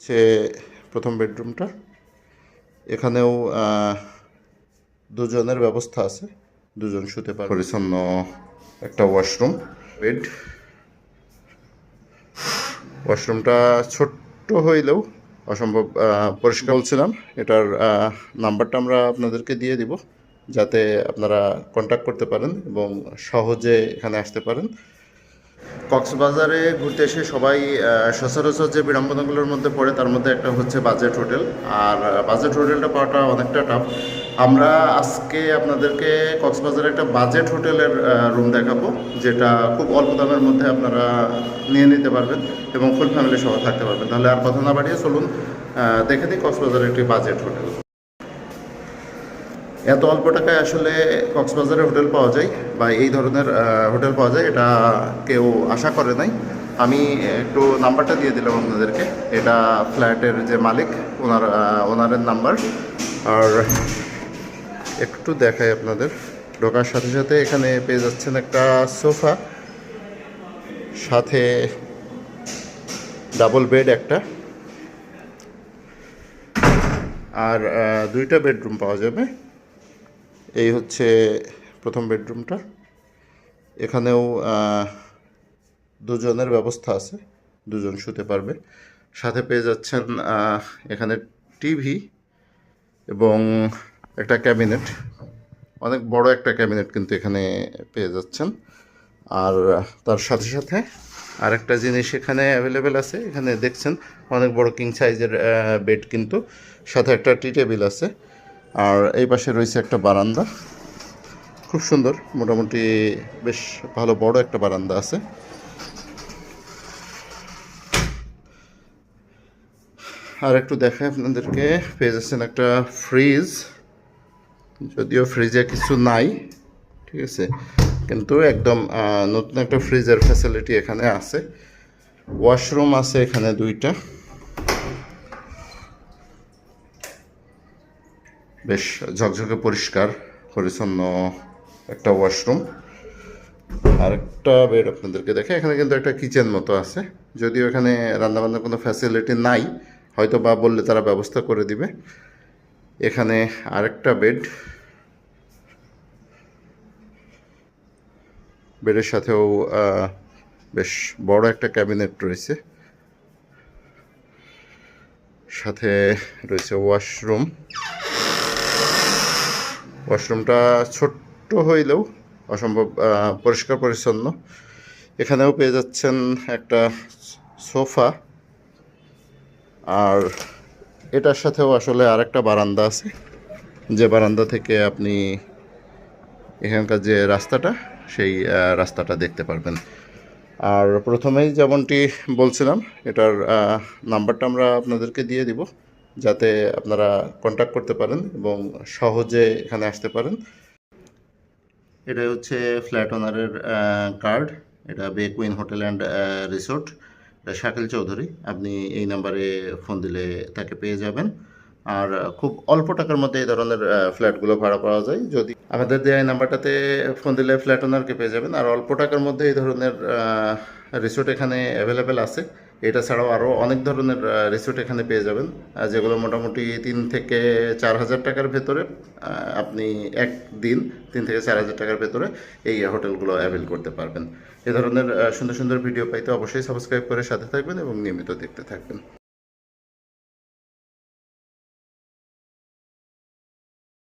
হচ্ছে প্রথম বেডরুমটা। এখানেও দুজনের ব্যবস্থা আছে। দুজন শুতে পারে পরিচ্ছন্ন একটা ওয়াশরুম। বেড। ওয়াশরুমটা ছোট্ট হইলেও অসম্ভব পরিষ্কার। বলছিলাম এটার নাম্বারটা আমরা আপনাদেরকে দিয়ে দিব যাতে আপনারা কন্ট্যাক্ট করতে পারেন এবং সহজে এখানে আসতে পারেন। কক্সবাজারে ঘুরতে এসে সবাই সচরাচর যে বিড়ম্বনাগুলোর মধ্যে পড়ে, তার মধ্যে একটা হচ্ছে বাজেট হোটেল। আর বাজেট হোটেলটা পাওয়াটা অনেকটা টাফ আমরা আজকে আপনাদেরকে কক্সবাজারে একটা বাজেট হোটেলের রুম দেখাবো, যেটা খুব অল্প দামের মধ্যে আপনারা নিয়ে নিতে পারবেন এবং ফুল ফ্যামিলি সহ থাকতে পারবেন। তাহলে আর কথা না বাড়িয়ে চলুন দেখে দিই কক্সবাজারের একটি বাজেট হোটেল। এত অল্প টাকায় আসলে কক্সবাজারে হোটেল পাওয়া যায় বা এই ধরনের হোটেল পাওয়া যায়, এটা কেউ আশা করে নাই। আমি একটু নাম্বারটা দিয়ে দিলাম আপনাদেরকে। এটা ফ্ল্যাটের যে মালিক, ওনার ওনারের নাম্বার। আর একটু দেখাই আপনাদের। ঢোকার সাথে সাথে এখানে পেয়ে যাচ্ছেন একটা সোফা, সাথে ডাবল বেড একটা। আর দুইটা বেডরুম পাওয়া যাবে। এই হচ্ছে প্রথম বেডরুমটা। এখানেও দুজনের ব্যবস্থা আছে, দুজন শুতে পারবে। সাথে পেয়ে যাচ্ছেন এখানে টিভি এবং একটা ক্যাবিনেট। অনেক বড় একটা ক্যাবিনেট কিন্তু এখানে পেয়ে যাচ্ছেন। আর তার সাথে সাথে আরেকটা জিনিস এখানে অ্যাভেলেবেল আছে। এখানে দেখছেন অনেক বড় কিং সাইজের বেড কিন্তু। সাথে একটা টি টেবিল আছে। আর এই পাশে রয়েছে একটা বারান্দা। খুব সুন্দর, মোটামুটি বেশ ভালো বড় একটা বারান্দা আছে। আর একটু দেখায় আপনাদেরকে, পেয়ে যাচ্ছেন একটা ফ্রিজ যদিও ফ্রিজে কিছু নাই, ঠিক আছে? কিন্তু একদম নতুন একটা ফ্রিজের ফ্যাসিলিটি এখানে আছে। ওয়াশরুম আছে এখানে দুইটা। বেশ ঝকঝকে পরিষ্কার, পরিচ্ছন্ন একটা ওয়াশরুম আর একটা বেড আপনাদেরকে দেখে, এখানে কিন্তু একটা কিচেন মতো আছে। যদিও এখানে রান্নাবান্নার কোনো ফ্যাসিলিটি নাই, হয়তো বা বললে তারা ব্যবস্থা করে দিবে। এখানে আরেকটা বেড বেডের সাথেও বেশ বড় একটা ক্যাবিনেট রয়েছে। সাথে রয়েছে ওয়াশরুম ওয়াশরুমটা ছোট্ট হইলেও অসম্ভব পরিষ্কার পরিচ্ছন্ন। এখানেও পেয়ে যাচ্ছেন একটা সোফা। আর এটার সাথেও আসলে আরেকটা বারান্দা আছে। যে বারান্দা থেকে আপনি এখানকার যে রাস্তাটা, সেই রাস্তাটা দেখতে পারবেন। আর প্রথমেই যেমনটি বলছিলাম, এটার নাম্বারটা আমরা আপনাদেরকে দিয়ে দিব। যাতে আপনারা কন্ট্যাক্ট করতে পারেন এবং সহজে এখানে আসতে পারেন। এটা হচ্ছে ফ্ল্যাট ওনারের কার্ড এটা বে কুইন হোটেল অ্যান্ড রিসোর্ট এটা শাকিল চৌধুরী। আপনি এই নাম্বারে ফোন দিলে তাকে পেয়ে যাবেন। আর খুব অল্প টাকার মধ্যে এই ধরনের ফ্ল্যাটগুলো ভাড়া পাওয়া যায়। যদি আমাদের দেওয়া এই নাম্বারটাতে ফোন দিলে ফ্ল্যাট ওনারকে পেয়ে যাবেন। আর অল্প টাকার মধ্যে এই ধরনের রিসোর্ট এখানে অ্যাভেলেবেল আছে। এটা ছাড়াও আরও অনেক ধরনের রিসোর্ট এখানে পেয়ে যাবেন যেগুলো মোটামুটি তিন থেকে চার হাজার টাকার ভেতরে আপনি এক দিন তিন থেকে চার হাজার টাকার ভেতরে এই হোটেলগুলো অ্যাভেল করতে পারবেন। এ ধরনের সুন্দর সুন্দর ভিডিও পাইতে অবশ্যই সাবস্ক্রাইব করে সাথে থাকবেন এবং নিয়মিত দেখতে থাকবেন।